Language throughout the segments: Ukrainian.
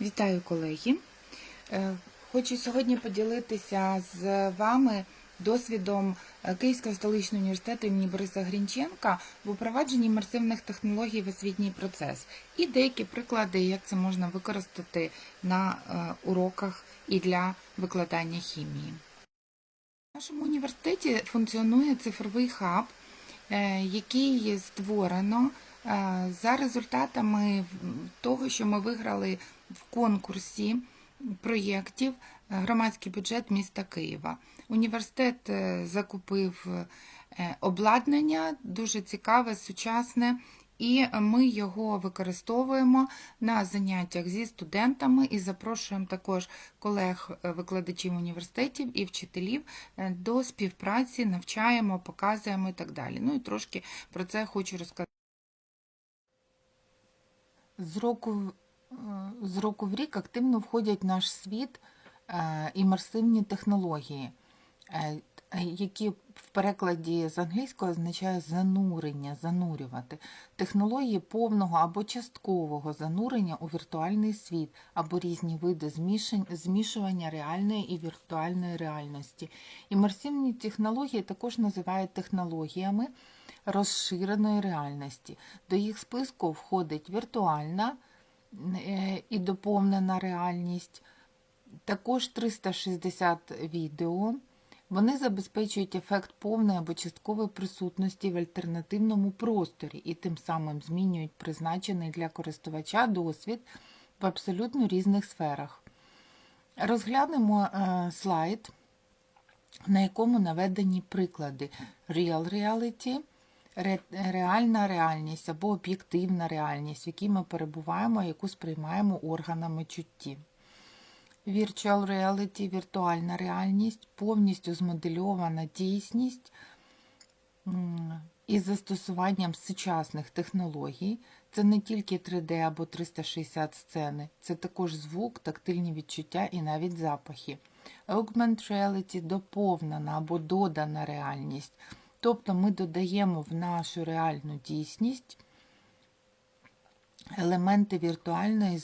Вітаю колеги! Е, Хочу сьогодні поділитися з вами досвідом е, Київського столичного університету імені Бориса Грінченка в упровадженні імерсивних технологій в освітній процес і деякі приклади, як це можна використати на е, уроках і для викладання хімії. В нашому університеті функціонує цифровий хаб, який створено за результатами того, що ми виграли в конкурсі проєктів громадський бюджет міста Києва. Університет е, закупив е, обладнання, дуже цікаве, сучасне, і ми його використовуємо на заняттях зі студентами і запрошуємо також колег-викладачів університетів і вчителів е, до співпраці, навчаємо, показуємо і так далі. Ну і трошки про це хочу розказати. З року, е, з року в рік активно входять в наш світ е, імерсивні технології, е, які в перекладі з англійського означає занурення, занурювати. Технології повного або часткового занурення у віртуальний світ або різні види змішування реальної і віртуальної реальності. Імерсивні технології також називають технологіями розширеної реальності. До їх списку входить віртуальна е, і доповнена реальність, також 360 відео. Вони забезпечують ефект повної або часткової присутності в альтернативному просторі і тим самим змінюють призначений для користувача досвід в абсолютно різних сферах. Розглянемо е, слайд, на якому наведені приклади Real Reality, реальна реальність або об'єктивна реальність, в якій ми перебуваємо, яку сприймаємо органами чутті. Virtual Reality – віртуальна реальність, повністю змодельована дійсність із застосуванням сучасних технологій. Це не тільки 3D або 360 сцени, це також звук, тактильні відчуття і навіть запахи. Augmented Reality – доповнена або додана реальність. Тобто ми додаємо в нашу реальну дійсність елементи віртуальної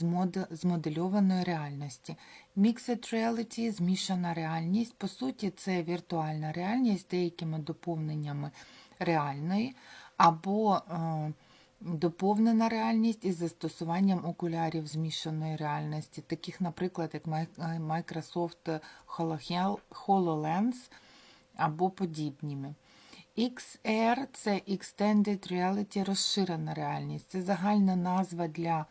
змодельованої реальності. Mixed Reality – змішана реальність. По суті, це віртуальна реальність з деякими доповненнями реальної, або е, доповнена реальність із застосуванням окулярів змішаної реальності, таких, наприклад, як е, Microsoft HoloLens або подібніми. XR – це Extended Reality розширена реальність. Це загальна назва для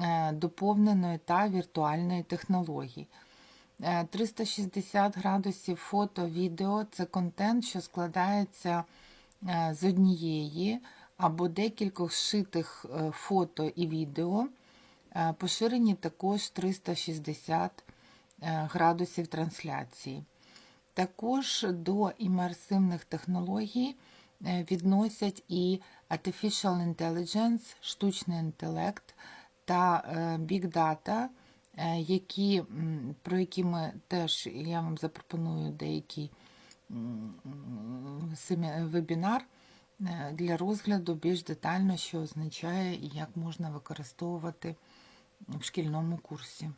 е, доповненої та віртуальної технології. Е, 360 градусів фото, відео це контент, що складається е, з однієї або декількох зшитих е, фото і відео. Е, Поширені також 360 е, градусів трансляції. Також до імерсивних технологій е, відносять і Artificial Intelligence, штучний інтелект та е, Big Data, е, які, про які ми теж я вам запропоную деякий вебінар для розгляду більш детально, що означає і як можна використовувати в шкільному курсі.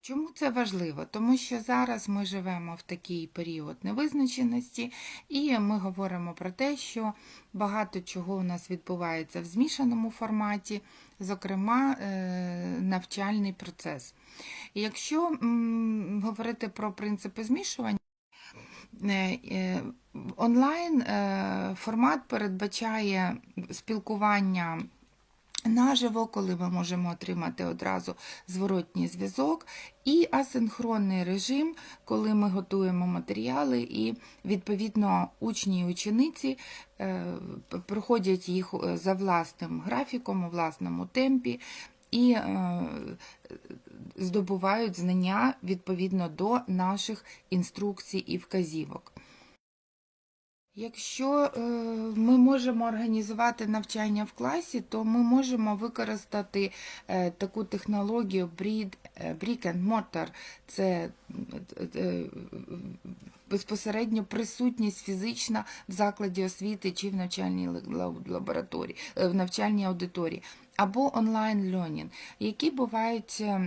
Чому це важливо? Тому що зараз ми живемо в такий період невизначеності, і ми говоримо про те, що багато чого у нас відбувається в змішаному форматі, зокрема е, навчальний процес. Якщо говорити про принципи змішування, Е, е, онлайн формат передбачає спілкування наживо, коли ми можемо отримати одразу зворотній зв'язок, і асинхронний режим, коли ми готуємо матеріали, і відповідно учні і учениці е, проходять їх е, за власним графіком, у власному темпі. І е, здобувають знання відповідно до наших інструкцій і вказівок. Якщо е, ми можемо організувати навчання в класі, то ми можемо використати е, таку технологію е, Brick and Mortar. Це безпосередньо присутність фізична в закладі освіти чи в навчальній ла- лабораторії, в навчальній аудиторії. Або онлайн learning, які бувають е,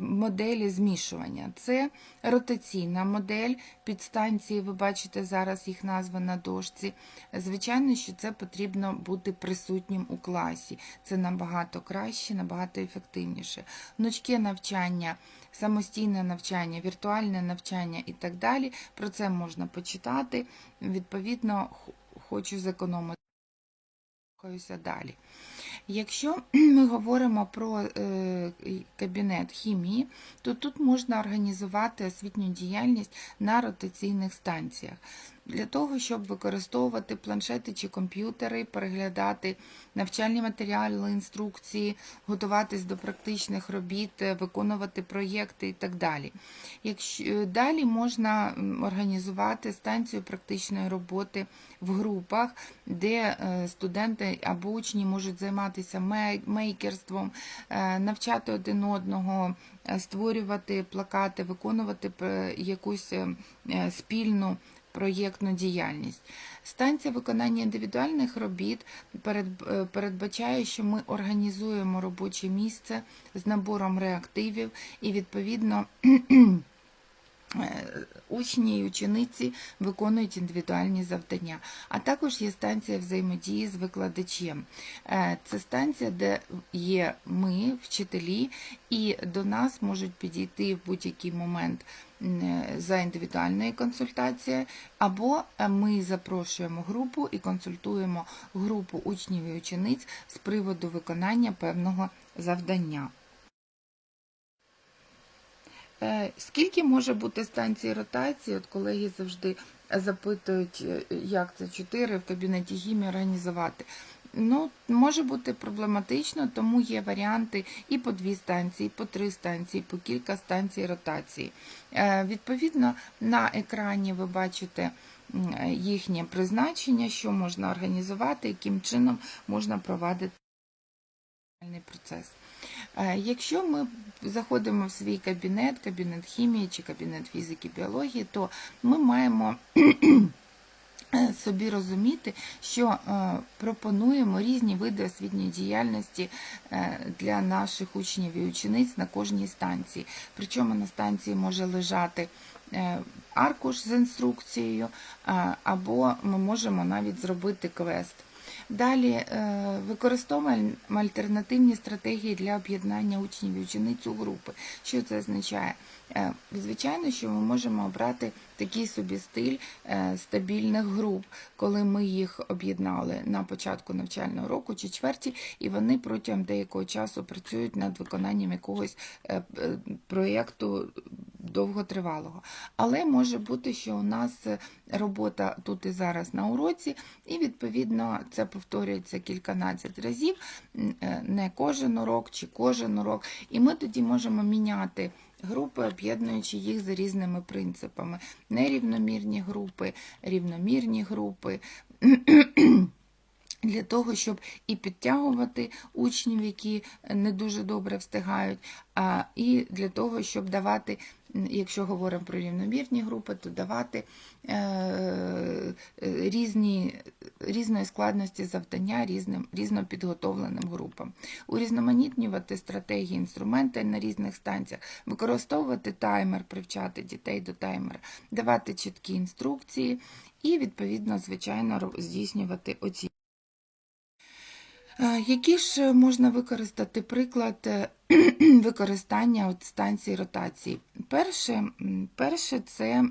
моделі змішування. Це ротаційна модель підстанції, ви бачите зараз їх назва на дошці. Звичайно, що це потрібно бути присутнім у класі. Це набагато краще, набагато ефективніше. Гнучке навчання, самостійне навчання, віртуальне навчання і так далі. Про це можна почитати. Відповідно, хочу зекономити. Рухаюся далі. Якщо ми говоримо про е, кабінет хімії, то тут можна організувати освітню діяльність на ротаційних станціях. Для того, щоб використовувати планшети чи комп'ютери, переглядати навчальні матеріали, інструкції, готуватись до практичних робіт, е, виконувати проєкти і так далі. Якщо, е, далі можна організувати станцію практичної роботи в групах, де е, студенти або учні можуть займатися мейкерством, навчати один одного, створювати плакати, виконувати якусь спільну проєктну діяльність. Станція виконання індивідуальних робіт е, передбачає, що ми організуємо робоче місце з набором реактивів і відповідно. е, Учні і учениці виконують індивідуальні завдання, а також є станція взаємодії з викладачем. Е, Це станція, де є ми, вчителі, і до нас можуть підійти в будь-який момент за індивідуальною консультацією, або е, ми запрошуємо групу і консультуємо групу учнів і учениць з приводу виконання певного завдання. Е, Скільки може бути станцій ротації? От колеги завжди запитують, е, як це 4 в кабінеті хімії організувати. Ну, може бути проблематично, тому є варіанти і по дві станції, і по три станції, і по кілька станцій ротації. Е, Відповідно, на екрані ви бачите їхнє призначення, що можна організувати, яким чином можна провадити процес. Е, Якщо ми заходимо в свій кабінет, кабінет хімії чи кабінет фізики, біології, то ми маємо собі розуміти, що е, пропонуємо різні види освітньої діяльності е, для наших учнів і учениць на кожній станції. Причому на станції може лежати е, аркуш з інструкцією, або ми можемо навіть зробити квест. Далі використовуємо альтернативні стратегії для об'єднання учнів і учениць у групи. Що це означає? Звичайно, що ми можемо обрати такий собі стиль е, стабільних груп, коли ми їх об'єднали на початку навчального року чи чверті, і вони протягом деякого часу працюють над виконанням якогось е, е, проєкту довготривалого. Але може бути, що у нас робота тут і зараз на уроці, і відповідно це повторюється кільканадцять разів, не кожен урок чи кожен урок. І ми тоді можемо міняти групи, об'єднуючи їх за різними принципами. Нерівномірні групи, рівномірні групи. Для того, щоб і підтягувати учнів, які не дуже добре встигають, і для того, щоб давати, якщо говоримо про рівномірні групи, то давати е, е, різні, різної складності завдання різним, різно групам. Урізноманітнювати стратегії, інструменти на різних станціях, використовувати таймер, привчати дітей до таймера, давати чіткі інструкції і, відповідно, звичайно, здійснювати оці. Е, Які ж можна використати приклад е, використання от станції ротації? Перше, перше це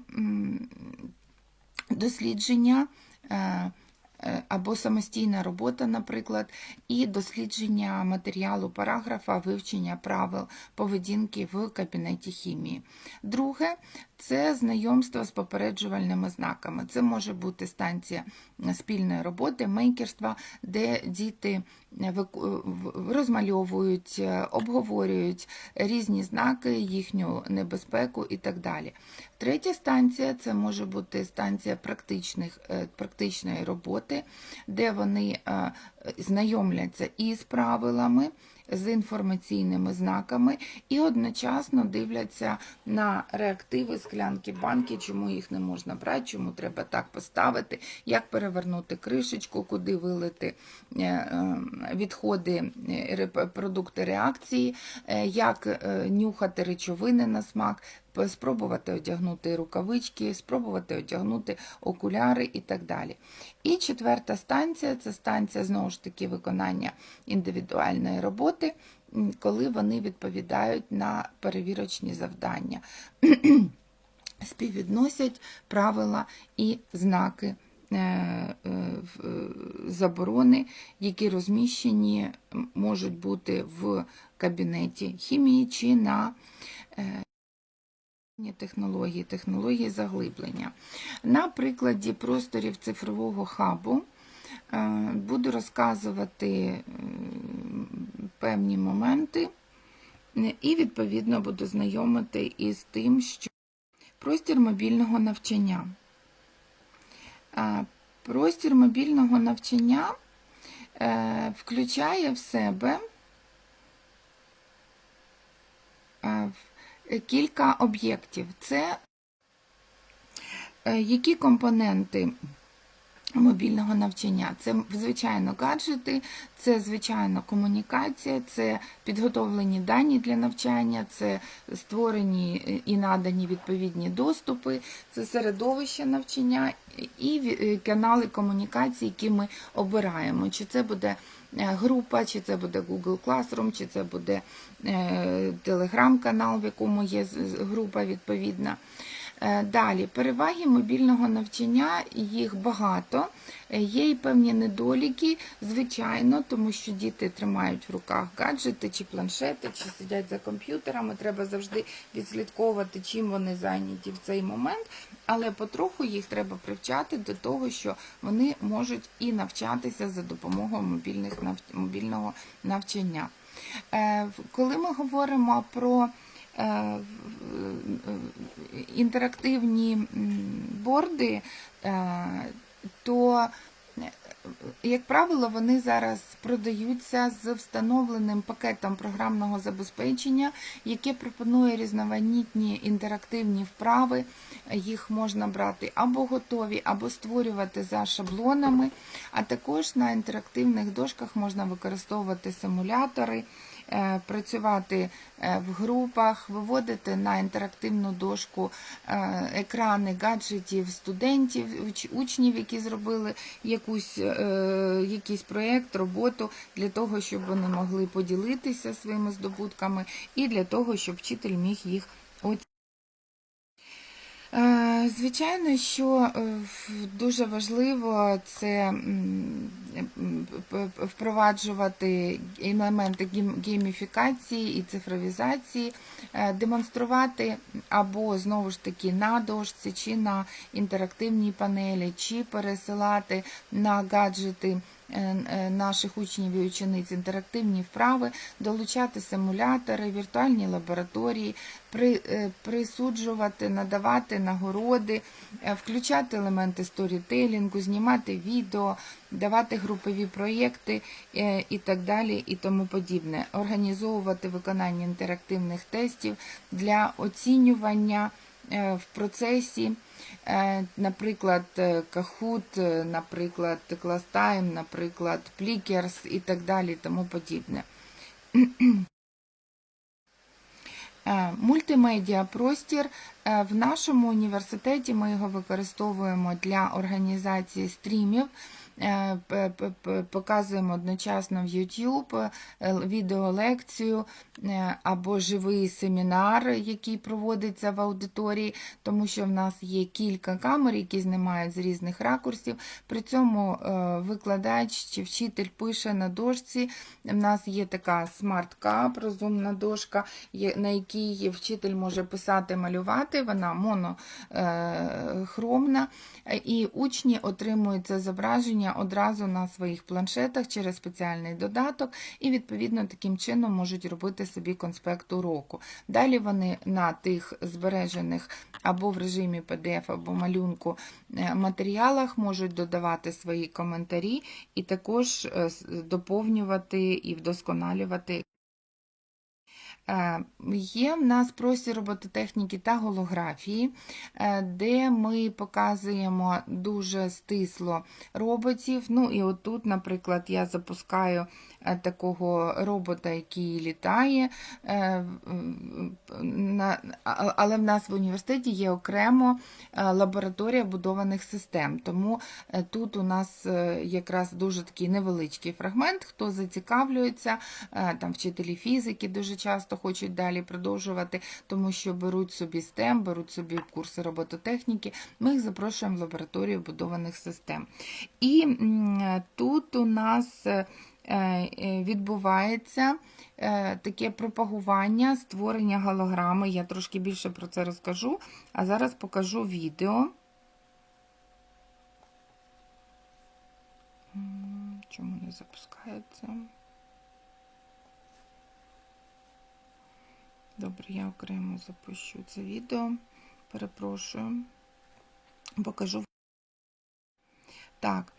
дослідження е, е, або самостійна робота, наприклад, і дослідження матеріалу параграфа, вивчення правил поведінки в кабінеті хімії. Друге це знайомство з попереджувальними знаками. Це може бути станція спільної роботи, мейкерства, де діти розмальовують, е, обговорюють різні знаки, їхню небезпеку і так далі. Третя станція це може бути станція практичних, е, практичної роботи, де вони е, знайомляться із правилами, з інформаційними знаками і одночасно дивляться на реактиви склянки банки, чому їх не можна брати, чому треба так поставити, як перевернути кришечку, куди вилити е, е, відходи, е, продукти реакції, як нюхати речовини на смак, спробувати одягнути рукавички, спробувати одягнути окуляри і так далі. І четверта станція це станція знову ж таки виконання індивідуальної роботи, коли вони відповідають на перевірочні завдання, співвідносять правила і знаки. е, е, е, Заборони, які розміщені можуть бути в кабінеті хімії чи на технології, технології заглиблення. На прикладі просторів цифрового хабу е, буду розказувати певні моменти е, і, відповідно, буду знайомити із тим, що простір мобільного навчання. Е, Простір мобільного навчання е, включає в себе е, в- кілька об'єктів. Це е, які компоненти мобільного навчання? Це, звичайно, гаджети, це, звичайно, комунікація, це підготовлені дані для навчання, це створені і надані відповідні доступи, це середовище навчання і е, канали комунікації, які ми обираємо. Чи це буде група, чи це буде Google Classroom, чи це буде е, телеграм-канал, в якому є група відповідна. Е, Далі, переваги мобільного навчання, їх багато. Е, Є і певні недоліки, звичайно, тому що діти тримають в руках гаджети чи планшети, чи сидять за комп'ютерами. Треба завжди відслідковувати, чим вони зайняті в цей момент, але потроху їх треба привчати до того, що вони можуть і навчатися за допомогою мобільних мобільного навчання. Е, Коли ми говоримо про е, інтерактивні борди, е, то, як правило, вони зараз продаються з встановленим пакетом програмного забезпечення, яке пропонує різноманітні інтерактивні вправи. Їх можна брати або готові, або створювати за шаблонами. А також на інтерактивних дошках можна використовувати симулятори, працювати е, в групах, виводити на інтерактивну дошку е, екрани гаджетів студентів, учнів, які зробили якусь, е, якийсь проєкт, роботу для того, щоб вони могли поділитися своїми здобутками, і для того, щоб вчитель міг їх оцінити. Е, Звичайно, що е, дуже важливо це впроваджувати елементи гейм- гейміфікації і цифровізації, е, демонструвати або знову ж таки на дошці, чи на інтерактивній панелі, чи пересилати на гаджети наших учнів і учениць інтерактивні вправи, долучати симулятори, віртуальні лабораторії, е, присуджувати, надавати нагороди, е, включати елементи сторітелінгу, знімати відео, давати групові проєкти е, і так далі, і тому подібне, організовувати виконання інтерактивних тестів для оцінювання е, в процесі. Е, Наприклад, е, Kahoot, е, наприклад, ClassTime, наприклад, Plickers і так далі, тому подібне. Е, Мультимедіа простір Е, в нашому університеті ми його використовуємо для організації стрімів. Е, Показуємо одночасно в YouTube е, відеолекцію е, або живий семінар, який проводиться в аудиторії, тому що в нас є кілька камер, які знімають з різних ракурсів. При цьому викладач чи вчитель пише на дошці. У нас є така смарт-кап, розумна дошка, на якій вчитель може писати, малювати. Вона монохромна, і учні отримують це зображення одразу на своїх планшетах через спеціальний додаток, і відповідно таким чином можуть робити собі конспект уроку. Далі вони на тих збережених або в режимі PDF, або малюнку е, матеріалах можуть додавати свої коментарі і також е, доповнювати і вдосконалювати Є в нас простір робототехніки та голографії, е, де ми показуємо дуже стисло роботів. Ну і отут, наприклад, я запускаю е, такого робота, який літає. е, Але в нас в університеті є окремо е, лабораторія будованих систем. Тому е, тут у нас е, якраз дуже такий невеличкий фрагмент. Хто зацікавлюється, е, там вчителі фізики дуже часто хочуть далі продовжувати, тому що беруть собі STEM, беруть собі курси робототехніки. Ми їх запрошуємо в лабораторію будованих систем. І тут у нас е, е, відбувається е, таке пропагування створення голограми. Я трошки більше про це розкажу, а зараз покажу відео. Чому не запускається? Добре, я окремо запущу це відео. Перепрошую. Покажу. Так.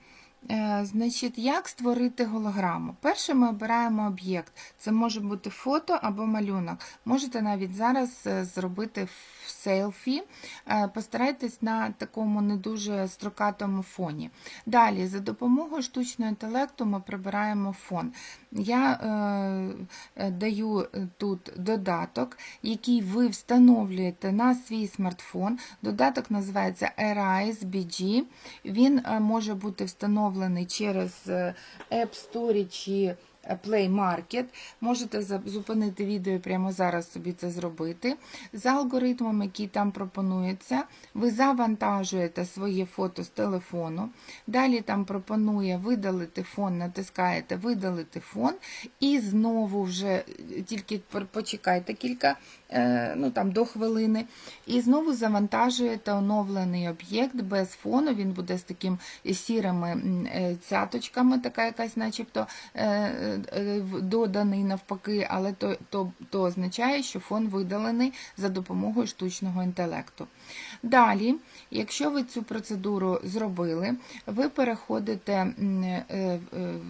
Е, Значить, як створити голограму? Перше ми обираємо об'єкт. Це може бути фото або малюнок. Можете навіть зараз е, зробити в селфі. Е, Постарайтесь на такому не дуже строкатому фоні. Далі, за допомогою штучного інтелекту, ми прибираємо фон. Я е, е, даю тут додаток, який ви встановлюєте на свій смартфон. Додаток називається Arise BG. Він е, може бути встановлений через е, App Store чи Play Market. Можете зупинити відео і прямо зараз собі це зробити. За алгоритмом, який там пропонується, ви завантажуєте своє фото з телефону. Далі там пропонує видалити фон, натискаєте видалити фон, і знову вже тільки почекайте кілька, ну там до хвилини, і знову завантажуєте оновлений об'єкт без фону. Він буде з таким сірими е, цяточками, така якась, начебто. е, е, доданий навпаки, але то, то, то означає, що фон видалений за допомогою штучного інтелекту. Далі, якщо ви цю процедуру зробили, ви переходите е, е,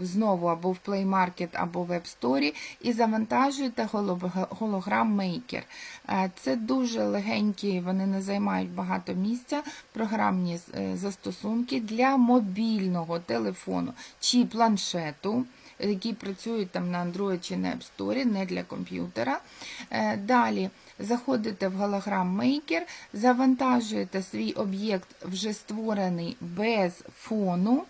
знову або в Play Market, або в App Store і завантажуєте голо- голограм Maker. Е, Це дуже легенькі, вони не займають багато місця, програмні е, застосунки для мобільного телефону чи планшету які працюють там на Android чи на App Store, не для комп'ютера. Е, Далі заходите в Hologram Maker, завантажуєте свій об'єкт, вже створений без фону,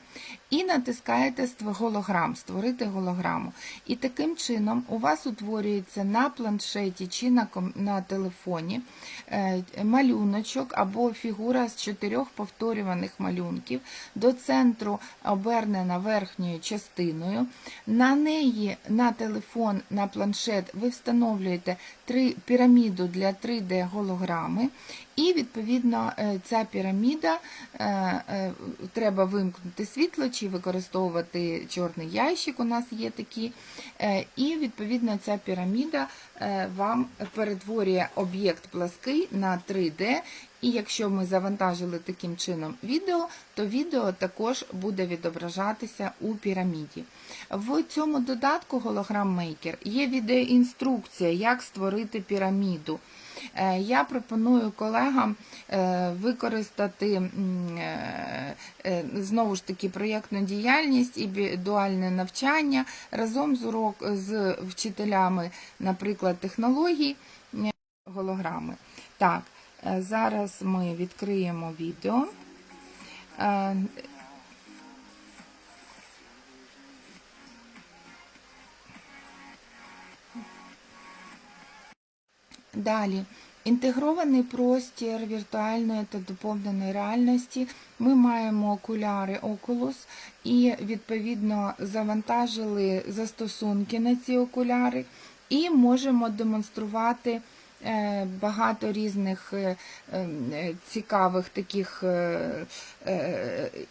і натискаєте голограм, створити голограму. І таким чином у вас утворюється на планшеті чи на, на телефоні е, малюночок або фігура з чотирьох повторюваних малюнків, до центру обернена верхньою частиною. На неї на телефон, на планшет ви встановлюєте три піраміду для 3D голограми. І, відповідно, е, ця піраміда е, е, треба вимкнути світло чи використовувати чорний ящик, у нас є такі. І, відповідно, ця піраміда вам перетворює об'єкт плаский на 3D. І якщо ми завантажили таким чином відео, то відео також буде відображатися у піраміді. В цьому додатку Hologram Maker є відеоінструкція, як створити піраміду. Е, Я пропоную колегам е, використати е, знову ж таки проєктну діяльність і дуальне навчання разом з урок з вчителями, наприклад, технологій голограми. Так, зараз ми відкриємо відео. Далі. Інтегрований простір віртуальної та доповненої реальності. Ми маємо окуляри Oculus і, відповідно, завантажили застосунки на ці окуляри і можемо демонструвати е, багато різних е, е, цікавих таких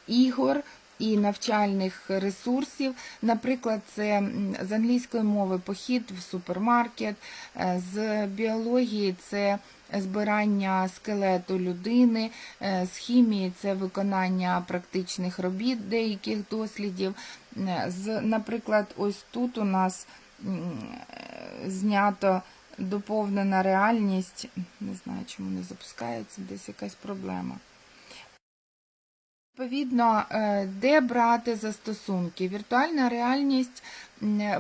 ігор і навчальних ресурсів. Наприклад, це з англійської мови похід в супермаркет, е, з біології це збирання скелету людини, е, з хімії це виконання практичних робіт, деяких дослідів. Е, З, наприклад, ось тут у нас знято доповнена реальність. Не знаю, чому не запускається, десь якась проблема. Відповідно, е, де брати застосунки? Віртуальна реальність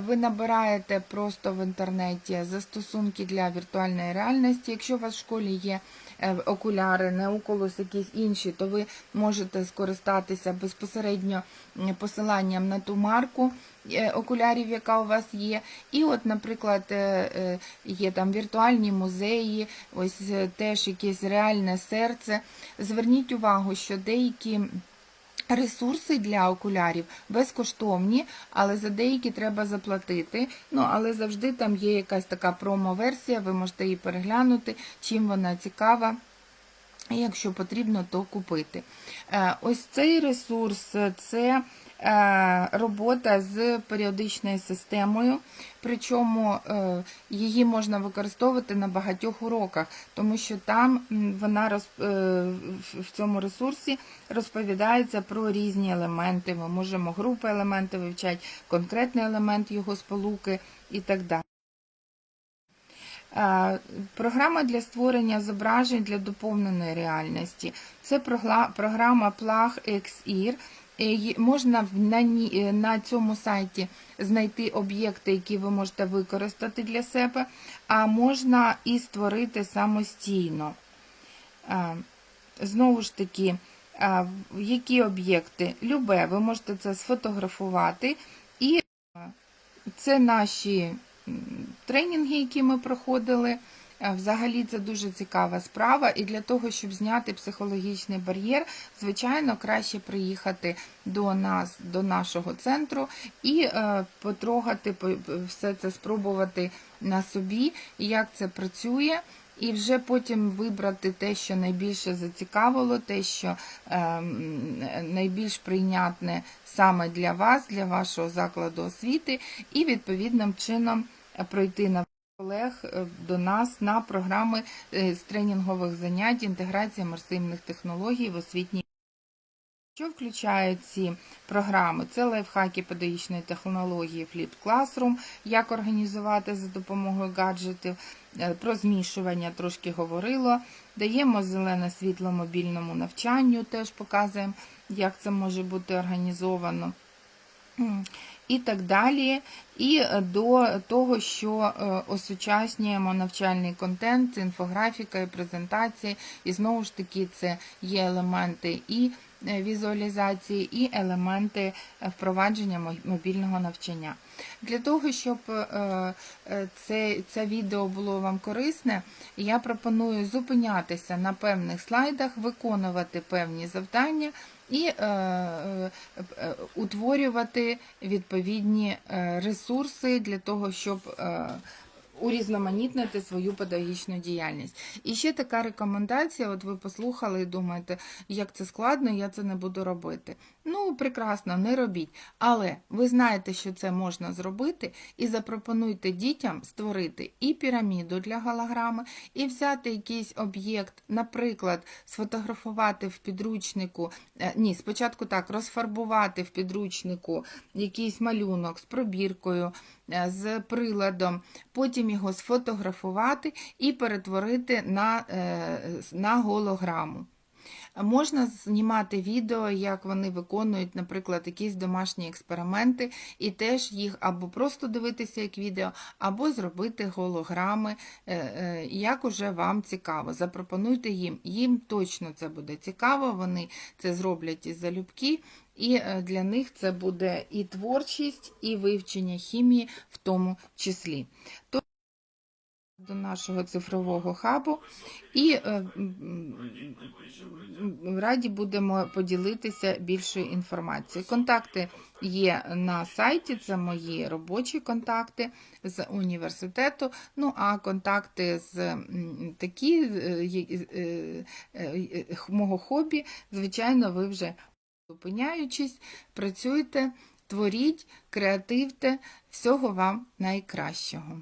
ви набираєте просто в інтернеті застосунки для віртуальної реальності. Якщо у вас в школі є е, окуляри, неуколус якісь інші, то ви можете скористатися безпосередньо посиланням на ту марку окулярів, яка у вас є. І от, наприклад, е, е, є там віртуальні музеї, ось е, теж якесь реальне серце. Зверніть увагу, що деякі Ресурси для окулярів безкоштовні, але за деякі треба заплатити. Ну, але завжди там є якась така промо-версія, ви можете її переглянути, чим вона цікава. Якщо потрібно, то купити. Е, Ось цей ресурс це е, робота з періодичною системою, причому е, її можна використовувати на багатьох уроках, тому що там вона е, в- цьому ресурсі розповідається про різні елементи. Ми можемо групи елементи вивчати, конкретний елемент його сполуки і так далі. Е, Програма для створення зображень для доповненої реальності. Це програма Plug XR. Е, Можна на, е, на цьому сайті знайти об'єкти, які ви можете використати для себе, а можна і створити самостійно. Е, Знову ж таки, які об'єкти? Любе, ви можете це сфотографувати і це наші тренінги, які ми проходили. Е, Взагалі це дуже цікава справа, і для того, щоб зняти психологічний бар'єр, звичайно, краще приїхати до нас, до нашого центру і е, потрогати по- все це, спробувати на собі, як це працює. І вже потім вибрати те, що найбільше зацікавило, те, що е, найбільш прийнятне саме для вас, для вашого закладу освіти, і відповідним чином пройти на колег е, до нас на програми е, з тренінгових занять інтеграція марсивних технологій в освітній. Що включають ці програми? Це лайфхаки педагогічної технології Flip Classroom, як організувати за допомогою гаджетів, е, про змішування трошки говорило. Даємо зелене світло мобільному навчанню, теж показуємо, як це може бути організовано. І так далі. І е, до того, що е, осучаснюємо навчальний контент, інфографіка і презентації. І знову ж таки, це є елементи і е, візуалізації, і елементи впровадження мобільного навчання. Для того, щоб це, це відео було вам корисне, я пропоную зупинятися на певних слайдах, виконувати певні завдання і е, е, е, утворювати відповідні ресурси для того, щоб урізноманітнити свою педагогічну діяльність. І ще така рекомендація: от ви послухали і думаєте, як це складно, я це не буду робити. Ну, прекрасно, не робіть. Але ви знаєте, що це можна зробити, і запропонуйте дітям створити і піраміду для голограми, і взяти якийсь об'єкт, наприклад, сфотографувати в підручнику. е, Ні, спочатку так, розфарбувати в підручнику якийсь малюнок з пробіркою, з приладом, потім його сфотографувати і перетворити на, е, на голограму. Можна знімати відео, як вони виконують, наприклад, якісь домашні експерименти, і теж їх або просто дивитися як відео, або зробити голограми, е, е, як уже вам цікаво. Запропонуйте їм. Їм точно це буде цікаво, вони це зроблять із залюбки, і е, для них це буде і творчість, і вивчення хімії в тому числі. До нашого цифрового хабу і е, раді будемо поділитися більшою інформацією. Контакти є на сайті, це мої робочі контакти з університету. Ну а контакти з такі е, е, мого хобі, звичайно, ви вже зупиняючись, працюйте, творіть, креативте. Всього вам найкращого.